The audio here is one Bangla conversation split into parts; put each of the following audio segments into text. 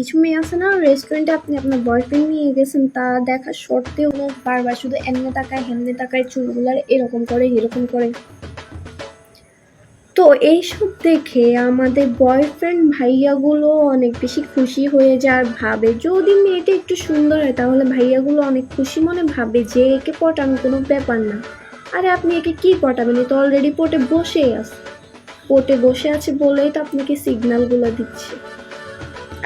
কিছু মেয়ে আছে না রেস্টুরেন্টে আপনি আপনার বয়ফ্রেন্ড নিয়ে গেছেন, তা দেখা সত্ত্বেও বারবার শুধু এমনি তাকায়, হেমনে তাকায় চুলগুলার এরকম করে এরকম করে। তো এইসব দেখে আমাদের বয়ফ্রেন্ড ভাইয়াগুলো অনেক বেশি খুশি হয়ে যায় ভাবে, যদি মেয়েটা একটু সুন্দর হয়, তাহলে ভাইয়াগুলো অনেক খুশি মনে ভাবে যে একে পটানো কোনো ব্যাপার না। আরে আপনি একে কি পটাবেন? এ তো অলরেডি পোটে বসেই আছে। পোটে বসে আছে বলেই তো আপনাকে সিগন্যালগুলো দিচ্ছে।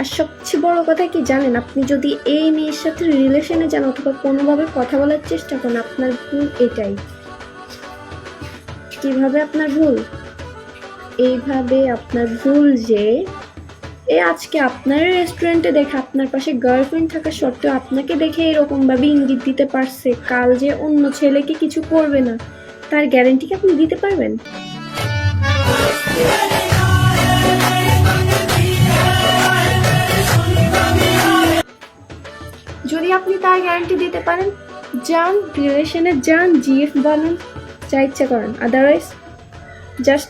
আর সবচেয়ে বড় কথা কি জানেন, আপনি যদি এই মেয়ের সাথে রিলেশনে যান অথবা কোনোভাবে কথা বলার চেষ্টা করেন, আপনার ভুল এটাই। কীভাবে আপনার ভুল? এইভাবে আপনার ভুল যে, এ আজকে আপনার রেস্টুরেন্টে দেখে আপনার পাশে গার্লফ্রেন্ড থাকা সত্ত্বেও আপনাকে দেখে এরকমভাবে ইঙ্গিত দিতে পারছে, কাল যে অন্য ছেলেকে কিছু করবে না, তার গ্যারেন্টি কি আপনি দিতে পারবেন? আপনি তার গ্যারান্টি দিতে পারেন। যান রিলেশনে যান জিএফ বানান, যা ইচ্ছা করেন। আদারওয়াইজ জাস্ট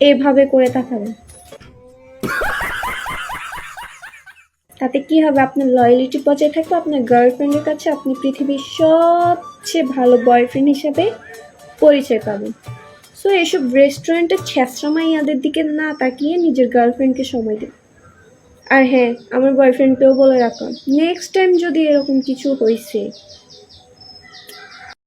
এভাবে করে তাকাবেন। তাতে কি হবে? আপনার লয়ালিটি বজায় থাকবে, আপনার গার্লফ্রেন্ডের কাছে আপনি পৃথিবীর সবচেয়ে ভালো বয়ফ্রেন্ড হিসেবে পরিচয় পাবেন। সো এসব রেস্টুরেন্টের ছ্যাঁচড়া মাইয়াদের দিকে না তাকিয়ে নিজের গার্লফ্রেন্ডকে সময় দিন। আর হ্যাঁ আমার বয়ফ্রেন্ডকেও বলে রাখলাম। নেক্সট টাইম যদি এরকম কিছু হয়েছে